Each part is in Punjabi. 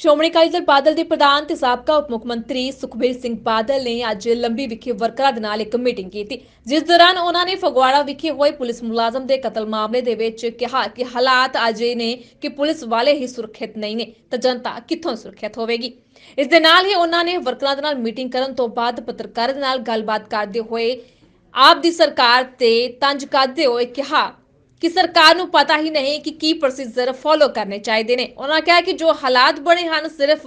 ਸ਼੍ਰੋਮਣੀ ਅਕਾਲੀ ਦਲ ਬਾਦਲ ਦੇ ਪ੍ਰਧਾਨ ਤੇ ਸਾਬਕਾ ਉਪ ਮੁੱਖ ਮੰਤਰੀ ਸੁਖਬੀਰ ਸਿੰਘ ਬਾਦਲ ਨੇ ਅੱਜ ਲੰਬੀ ਵਿਖੇ ਵਰਕਰਾਂ ਦੇ ਨਾਲ ਇੱਕ ਮੀਟਿੰਗ ਕੀਤੀ, ਜਿਸ ਦੌਰਾਨ ਉਹਨਾਂ ਨੇ ਫਗਵਾੜਾ ਵਿਖੇ ਹੋਏ ਪੁਲਿਸ ਮੁਲਾਜ਼ਮ ਦੇ ਕਤਲ ਮਾਮਲੇ ਦੇ ਵਿੱਚ ਕਿਹਾ ਕਿ ਹਾਲਾਤ ਅਜੇ ਨੇ ਕਿ ਪੁਲਿਸ ਵਾਲੇ ਹੀ ਸੁਰੱਖਿਅਤ ਨਹੀਂ ਨੇ, ਤਾਂ ਜਨਤਾ ਕਿੱਥੋਂ ਸੁਰੱਖਿਅਤ ਹੋਵੇਗੀ? ਇਸ ਦੇ ਨਾਲ ਹੀ ਉਹਨਾਂ ਨੇ ਵਰਕਰਾਂ ਦੇ ਨਾਲ ਮੀਟਿੰਗ ਕਰਨ ਤੋਂ ਬਾਅਦ ਪੱਤਰਕਾਰਾਂ ਦੇ ਨਾਲ ਗੱਲਬਾਤ ਕਰਦੇ ਹੋਏ ਆਪ ਦੀ ਸਰਕਾਰ ਤੇ ਤੰਜ ਕਰਦੇ ਹੋਏ ਕਿਹਾ ਕਿ ਸਰਕਾਰ ਨੂੰ ਪਤਾ ਹੀ ਨਹੀਂ ਕਿ ਕੀ ਪ੍ਰੋਸੀਜਰ ਫੋਲੋ ਕਰਨੇ ਚਾਹੀਦੇ ਨੇ। ਉਹਨਾਂ ਕਿਹਾ ਕਿ ਜੋ ਹਾਲਾਤ ਬਣੇ ਹਨ, ਸਿਰਫ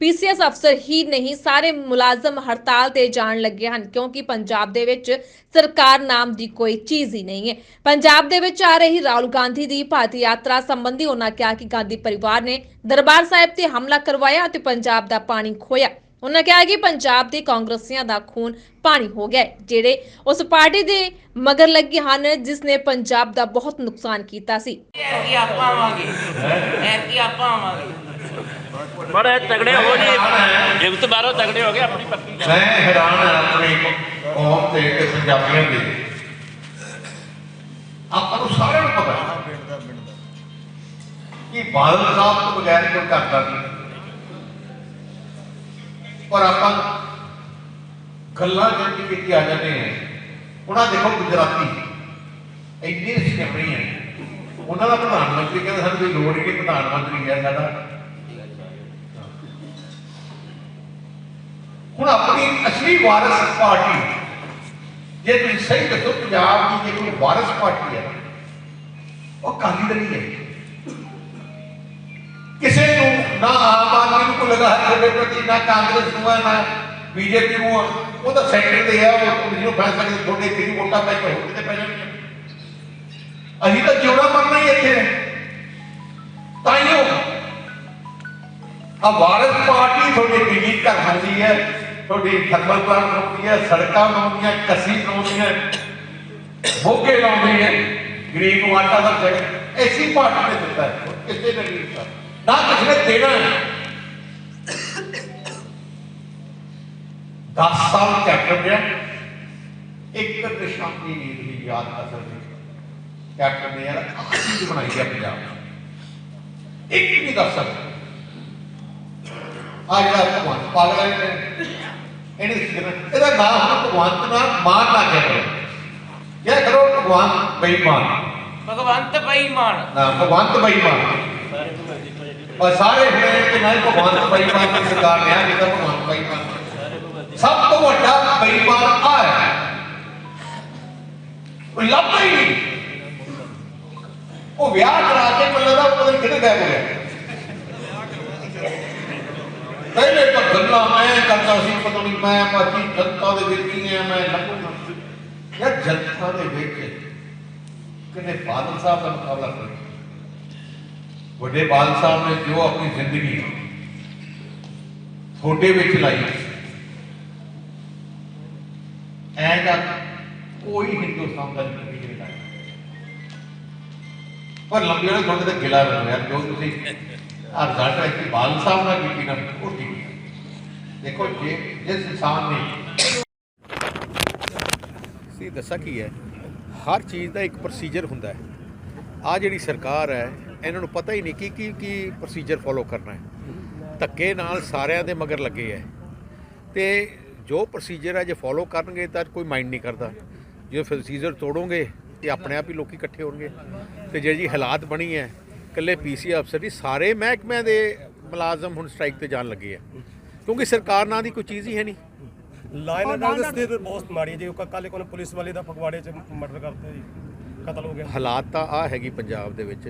ਪੀਸੀਐਸ ਅਫਸਰ ਹੀ ਨਹੀਂ, ਸਾਰੇ ਮੁਲਾਜ਼ਮ ਹੜਤਾਲ ਤੇ ਜਾਣ ਲੱਗੇ ਹਨ, ਕਿਉਂਕਿ ਪੰਜਾਬ ਦੇ ਵਿੱਚ ਸਰਕਾਰ ਨਾਮ ਦੀ ਕੋਈ ਚੀਜ਼ ਹੀ ਨਹੀਂ ਹੈ। ਪੰਜਾਬ ਦੇ ਵਿੱਚ ਆ ਰਹੀ ਰਾਹੁਲ ਗਾਂਧੀ ਦੀ ਭਾਰਤ ਯਾਤਰਾ ਸੰਬੰਧੀ ਉਹਨਾਂ ਕਿਹਾ ਕਿ ਗਾਂਧੀ ਪਰਿਵਾਰ ਨੇ ਦਰਬਾਰ ਸਾਹਿਬ ਤੇ ਹਮਲਾ ਕਰਵਾਇਆ ਅਤੇ ਪੰਜਾਬ ਦਾ ਪਾਣੀ ਖੋਇਆ ਉਹਨਾਂ ਕਿਹਾ ਕਿ ਪੰਜਾਬ ਦੇ ਕਾਂਗਰਸੀਆਂ ਦਾ ਖੂਨ ਪਾਣੀ ਹੋ ਗਿਆ ਹੈ, ਜਿਹੜੇ ਉਸ ਪਾਰਟੀ ਦੇ ਮਗਰ ਲੱਗੇ ਹਨ ਜਿਸ ਨੇ ਪੰਜਾਬ ਦਾ ਬਹੁਤ ਨੁਕਸਾਨ ਕੀਤਾ ਸੀ। ਐਤਕੀ ਆਪਾਂ ਆਵਾਂਗੇ। ਐਤਕੀ ਆਪਾਂ ਆਵਾਂਗੇ। ਬੜੇ ਤਗੜੇ ਹੋ ਜੀ। ਜਿਗਤ ਬਾਰੋ ਤਗੜੇ ਹੋ ਗਏ ਆਪਣੀ ਪੱਕੀ ਮੈਂ ਹੈਰਾਨ ਹਾਂ ਆਪਣੀ ਕੌਮ ਤੇ ਤੇ ਪੰਜਾਬੀਆਂ ਦੇ। ਆਪਾਂ ਨੂੰ ਸਾਰਿਆਂ ਨੂੰ ਪਤਾ ਹੈ ਕਿ ਬਾਦਲ ਸਾਹਿਬ ਤੋਂ ਬਗੈਰ ਕੋਈ ਕਰਦਾ ਨਹੀਂ ਪਰ ਆਪਾਂ ਗੱਲਾਂ ਜਿਹੜੀ ਕੀਤੀ ਆ ਜਾਂਦੇ ਨੇ, ਉਹਨਾਂ ਦੇਖੋ ਗੁਜਰਾਤੀ, ਇੰਨੇ ਸਿਆਣੇ ਹੈ ਉਹਨਾਂ ਦਾ ਪ੍ਰਧਾਨ ਮੰਤਰੀ ਕਹਿੰਦਾ ਸਾਨੂੰ ਕੋਈ ਲੋੜ ਨਹੀਂ, ਪ੍ਰਧਾਨ ਮੰਤਰੀ ਹੈ ਸਾਡਾ। ਹੁਣ ਆਪਣੀ ਅਸਲੀ ਵਾਰਿਸ ਪਾਰਟੀ, ਜੇ ਤੁਸੀਂ ਸਹੀ ਦੱਸੋ, ਪੰਜਾਬ ਦੀ ਜੇ ਕੋਈ ਵਾਰਸ ਪਾਰਟੀ ਹੈ, ਉਹ ਕਾਲੀ ਦਲ ਹੀ ਹੈ। ਕਿਸੇ ਨੂੰ ਨਾ ਆਮ ਆਦਮੀ ਨੂੰ ਕੋਈ ਲਗਾ ਹੈ ਤੁਹਾਡੇ ਪ੍ਰਤੀ ਨਾ ਕਾਂਗਰਸ ਨੂੰ ਹੈ ਨਾ ਬੀਜੇਪੀ ਨੂੰ ਹੈ। ਉਹ ਤਾਂ ਸੈਂਟਰ ਤੇ ਹੈ ਉਹ ਜਿਹਨੂੰ ਫੈਸਲਾ ਕਿ ਤੁਹਾਡੇ ਕਿਹੜੀ ਵੋਟਾਂ ਪੈ ਕੇ ਹੋਰ ਕਿਤੇ ਪੈ ਜਾਣਗੀਆਂ ਅਸੀਂ ਤਾਂ ਜਿਉਣਾ ਮਰਨਾ ਹੀ ਇੱਥੇ ਤਾਈਓ ਆ ਵਾਰਸ ਪਾਰਟੀ ਤੁਹਾਡੇ ਬਿਜਲੀ ਘਰ ਖਾਂਦੀ ਹੈ ਤੁਹਾਡੀ ਥਰਮਲ ਪਲਾਂਟ ਬਣਾਉਂਦੀ ਹੈ ਸੜਕਾਂ ਬਣਾਉਂਦੀਆਂ ਕੱਸੀ ਬਣਾਉਂਦੀਆਂ ਮੋਗੇ ਲਾਉਂਦੀ ਹੈ ਗਰੀਬ ਨੂੰ ਆਟਾ ਦਾ ਚੱਕ ਐਸੀ ਪਾਰਟੀ ਨੇ ਦਿੱਤਾ ਹੈ, ਹੋਰ ਕਿਸੇ ਨੇ ਨਹੀਂ ਦਿੱਤਾ ਨਾ ਕਿਸੇ ਨੇ ਦੇਣਾ ਹੈ 10 ਸਾਲ ਕੈਪਟਨ ਰਿਹਾ ਇੱਕ ਨਿਸ਼ਾਨੀ ਨਹੀਂ ਰਹੀ ਯਾਦ ਅਸਰ ਵਿੱਚ ਕੈਪਟਨ ਨੇ ਯਾਰ ਚੀਜ਼ ਬਣਾਈ ਹੈ ਪੰਜਾਬ। ਇੱਕ ਨਹੀਂ ਦੱਸ ਸਕਦਾ ਆ ਜਿਹੜਾ ਭਗਵਾਨ ਪਾਗਲ ਹੈ ਇਹਨੇ ਇਹਦਾ ਨਾਮ ਹੁਣ ਭਗਵੰਤ ਨਾਮ ਮਾਨ ਨਾ ਕਰੋ ਕਿਆ ਕਰੋ ਭਗਵਾਨ ਬੇਈਮਾਨ ਭਗਵੰਤ ਬੇਈਮਾਨ ਨਾ ਭਗਵੰਤ ਬੇਈਮਾਨ ਪਰ ਸਾਰੇ ਹੋਏ ਕਿ ਨਹੀਂ ਭਗਵੰਤ ਬੇਈਮਾਨ ਦੀ ਸਰਕਾਰ ਨੇ ਆ ਜਿਹੜਾ ਭਗਵੰਤ ਬੇਈਮਾਨ ਸਭ ਤੋਂ ਵੱਡਾ ਬੇਈਮਾਨ ਆ ਹੈ ਕੋਈ ਲੱਭਦਾ ਹੀ ਨਹੀਂ ਉਹ ਵਿਆਹ ਕਰਾ ਕੇ ਮੱਲਾ ਦਾ ਪਤਾ ਨਹੀਂ ਕਿੱਥੇ ਗਾਇਬ ਹੋ ਗਿਆ ਪਹਿਲੇ ਤਾਂ ਗੱਲਾਂ ਮੈਂ ਕਰਦਾ ਸੀ ਪਤਾ ਨਹੀਂ ਮੈਂ ਬਾਕੀ ਜਨਤਾ ਦੇ ਵਿੱਚ ਹੀ ਆ ਮੈਂ ਲੱਭੂਗਾ ਯਾਰ ਜਨਤਾ ਦੇ ਵਿੱਚ ਕਿਨੇ ਬਾਦਲ ਸਾਹਿਬ ਦਾ ਮੁਕਾਬਲਾ ਕਰੇ ਵੱਡੇ ਬਾਦਲ ਸਾਹਿਬ ਨੇ ਜੋ ਆਪਣੀ ਜ਼ਿੰਦਗੀ ਥੋੜੇ ਵਿੱਚ ਲਾਈ ਐਂਦਾ ਕੋਈ ਹਿੰਦੁਸਤਾਨ ਦਾ ਨਹੀਂ ਨਹੀਂ ਲਾਇਆ। ਪਰ ਲੰਬੇ ਵਾਲੇ ਤੁਹਾਡੇ ਤੇ ਗਿਲਾ ਰਹਿੰਦਾ ਜੋ ਤੁਸੀਂ ਆ ਰਿਜ਼ਲਟ ਹੈ ਕਿ ਬਾਦਲ ਸਾਹਿਬ ਨਾਲ ਕੀਤੀ ਨਾ ਉਹ ਦੇਖੋ, ਜੇ ਜਿਸ ਇਨਸਾਨ ਨੇ ਸੀ ਦੱਸਾਂ ਕੀ ਹੈ, ਹਰ ਚੀਜ਼ ਦਾ ਇੱਕ ਪ੍ਰੋਸੀਜਰ ਹੁੰਦਾ ਹੈ। ਆ ਜਿਹੜੀ ਸਰਕਾਰ ਹੈ ਇਹਨਾਂ ਨੂੰ ਪਤਾ ਹੀ ਨਹੀਂ ਕਿ ਕੀ ਕੀ ਪ੍ਰੋਸੀਜਰ ਫੋਲੋ ਕਰਨਾ ਹੈ। ਧੱਕੇ ਨਾਲ ਸਾਰਿਆਂ ਦੇ ਮਗਰ ਲੱਗੇ ਹੈ। ਤੇ ਜੋ ਪ੍ਰੋਸੀਜਰ ਹੈ ਜੇ ਫੋਲੋ ਕਰਨਗੇ ਤਾਂ ਕੋਈ ਮਾਈਂਡ ਨਹੀਂ ਕਰਦਾ। ਜੇ ਪ੍ਰੋਸੀਜਰ ਤੋੜੋਗੇ ਤੇ ਆਪਣੇ ਆਪ ਹੀ ਲੋਕੀ ਇਕੱਠੇ ਹੋਣਗੇ। ਤੇ ਜਿਹੜੀ ਜੀ ਹਾਲਾਤ ਬਣੀ ਹੈ ਇਕੱਲੇ ਪੀਸੀ ਅਫਸਰ ਨਹੀਂ ਸਾਰੇ ਮਹਿਕਮਿਆਂ ਦੇ ਮੁਲਾਜ਼ਮ ਹੁਣ ਸਟ੍ਰਾਈਕ ਤੇ ਜਾਣ ਲੱਗੇ ਹੈ ਕਿਉਂਕਿ ਸਰਕਾਰ ਨਾਂ ਦੀ ਕੋਈ ਚੀਜ਼ ਹੀ ਹੈ ਨਹੀਂ। ਲਾਈਨ ਨਾਲ ਦੀ ਸਥਿਤੀ ਬਹੁਤ ਮਾੜੀ ਹੈ ਜੀ। ਉਹ ਕੱਲ ਕੋਲ ਪੁਲਿਸ ਵਾਲੇ ਦਾ ਫਗਵਾੜੇ 'ਚ ਮਰਡਰ ਕਰਤੇ ਜੀ। ਕਤਲ ਹੋ ਗਿਆ। ਹਾਲਾਤ ਤਾਂ ਆ ਹੈਗੀ ਪੰਜਾਬ ਦੇ ਵਿੱਚ।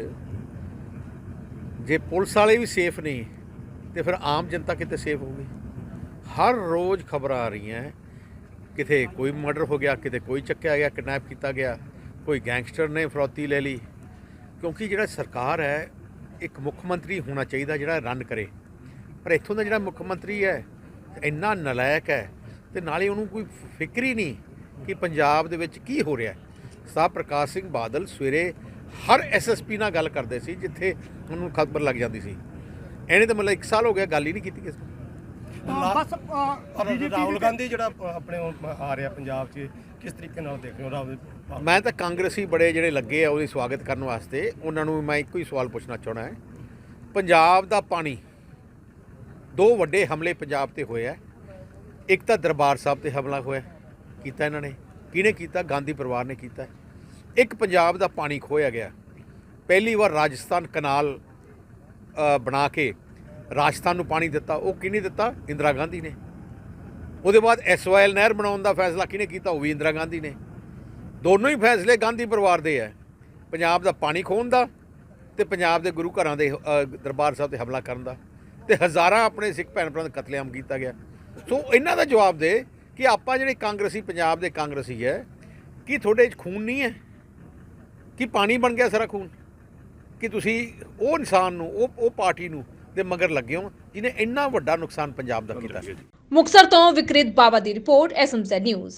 ਜੇ ਪੁਲਿਸ ਵਾਲੇ ਵੀ ਸੇਫ ਨਹੀਂ ਤੇ ਫਿਰ ਆਮ ਜਨਤਾ ਕਿਤੇ ਸੇਫ ਹੋਊਗੀ। ਹਰ ਰੋਜ਼ ਖਬਰਾਂ ਆ ਰਹੀਆਂ ਕਿਤੇ ਕੋਈ ਮਰਡਰ ਹੋ ਗਿਆ, ਕਿਤੇ ਕੋਈ ਚੱਕਿਆ ਗਿਆ ਕਿਡਨੈਪ ਕੀਤਾ ਗਿਆ, ਕੋਈ ਗੈਂਗਸਟਰ ਨੇ ਫਰੋਤੀ ਲੈ ਲਈ। ਕਿਉਂਕਿ ਜਿਹੜਾ ਸਰਕਾਰ ਹੈ, ਇੱਕ ਮੁੱਖ ਮੰਤਰੀ ਹੋਣਾ ਚਾਹੀਦਾ ਜਿਹੜਾ ਰਨ ਕਰੇ। ਪਰ ਇੱਥੋਂ ਦਾ ਜਿਹੜਾ ਮੁੱਖ ਮੰਤਰੀ ਹੈ, ਇੰਨਾ ਨਲਾਇਕ ਹੈ, ਤੇ ਨਾਲੇ ਉਹਨੂੰ ਕੋਈ ਫਿਕਰ ਹੀ ਨਹੀਂ ਕਿ ਪੰਜਾਬ ਦੇ ਵਿੱਚ ਕੀ ਹੋ ਰਿਹਾ ਹੈ। ਸਾਹਿਬ ਪ੍ਰਕਾਸ਼ ਸਿੰਘ ਬਾਦਲ ਸਵੇਰੇ ਹਰ ਐਸਐਸਪੀ ਨਾਲ ਗੱਲ ਕਰਦੇ ਸੀ ਜਿੱਥੇ ਉਹਨੂੰ ਖਬਰ ਲੱਗ ਜਾਂਦੀ ਸੀ। ਇਹਨੇ ਤਾਂ ਮਤਲਬ 1 ਸਾਲ ਹੋ ਗਿਆ ਗੱਲ ਹੀ ਨਹੀਂ ਕੀਤੀ ਕਿਸੇ ਨਾਲ ਬਸ ਰਾਹੁਲ ਗਾਂਧੀ ਜਿਹੜਾ ਆਪਣੇ ਆ ਰਿਹਾ ਪੰਜਾਬ 'ਚ ਕਿਸ ਤਰੀਕੇ ਨਾਲ ਦੇਖ ਰਹੇ ਹੋ ਰਾਹੁਲ? ਮੈਂ ਤਾਂ ਕਾਂਗਰਸੀ ਬੜੇ ਜਿਹੜੇ ਲੱਗੇ ਆ ਉਹਦੀ ਸਵਾਗਤ ਕਰਨ ਵਾਸਤੇ ਉਹਨਾਂ ਨੂੰ ਮੈਂ ਇੱਕੋ ਹੀ ਸਵਾਲ ਪੁੱਛਣਾ ਚਾਹਣਾ ਹੈ। ਪੰਜਾਬ ਦਾ ਪਾਣੀ ਦੋ ਵੱਡੇ ਹਮਲੇ ਪੰਜਾਬ ਤੇ ਹੋਏ ਆ। ਇੱਕ ਤਾਂ ਦਰਬਾਰ ਸਾਹਿਬ ਤੇ ਹਮਲਾ ਹੋਇਆ ਕੀਤਾ ਇਹਨਾਂ ਨੇ। ਕਿਹਨੇ ਕੀਤਾ? ਗਾਂਧੀ ਪਰਿਵਾਰ ਨੇ ਕੀਤਾ। ਇੱਕ ਪੰਜਾਬ ਦਾ ਪਾਣੀ ਖੋਇਆ ਗਿਆ। ਪਹਿਲੀ ਵਾਰ ਰਾਜਸਥਾਨ ਕਨਾਲ ਬਣਾ ਕੇ ਰਾਜਸਥਾਨ ਨੂੰ ਪਾਣੀ ਦਿੱਤਾ। ਉਹ ਕਿਹਨੇ ਦਿੱਤਾ? ਇੰਦਰਾ ਗਾਂਧੀ ਨੇ। ਉਹਦੇ ਬਾਅਦ ਐਸਵਾਈਐਲ ਨਹਿਰ ਬਣਾਉਣ ਦਾ ਫੈਸਲਾ ਕਿਹਨੇ ਕੀਤਾ? ਉਹ ਵੀ ਇੰਦਰਾ ਗਾਂਧੀ ਨੇ। ਦੋਨੋਂ ਹੀ ਫੈਸਲੇ ਗਾਂਧੀ ਪਰਿਵਾਰ ਦੇ ਹੈ ਪੰਜਾਬ ਦਾ ਪਾਣੀ ਖੋਹਣ ਦਾ ਤੇ ਪੰਜਾਬ ਦੇ ਗੁਰੂ ਘਰਾਂ ਦੇ ਦਰਬਾਰ ਸਾਹਿਬ ਤੇ ਹਮਲਾ ਕਰਨ ਦਾ। ਤੇ ਹਜ਼ਾਰਾਂ ਆਪਣੇ ਸਿੱਖ ਭੈਣ ਭਰਾ ਦਾ ਕਤਲੇਆਮ ਕੀਤਾ ਗਿਆ। ਸੋ ਇਹਨਾਂ ਦਾ ਜਵਾਬ ਦੇ ਕਿ ਆਪਾਂ ਜਿਹੜੇ ਕਾਂਗਰਸੀ, ਪੰਜਾਬ ਦੇ ਕਾਂਗਰਸੀ ਹੈ ਕੀ ਤੁਹਾਡੇ 'ਚ ਖੂਨ ਨਹੀਂ ਹੈ ਕਿ ਪਾਣੀ ਬਣ ਗਿਆ ਸਾਰਾ ਖੂਨ? ਕਿ ਤੁਸੀਂ ਉਹ ਇਨਸਾਨ ਨੂੰ ਉਹ ਉਹ ਪਾਰਟੀ ਨੂੰ ਦੇ ਮਗਰ ਲੱਗੇ ਹੋ ਜਿਹਨੇ ਇੰਨਾ ਵੱਡਾ ਨੁਕਸਾਨ ਪੰਜਾਬ ਦਾ ਕੀਤਾ ਮੁਕਤਸਰ ਤੋਂ ਵਿਕਰਿਤ ਬਾਵਾ ਦੀ report S M Z news